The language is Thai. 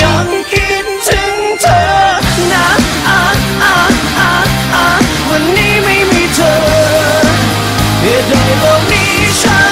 ยังคิดถึงเธอนะวันนี้ไม่มีเธอเตุใดโลกนี้ฉัน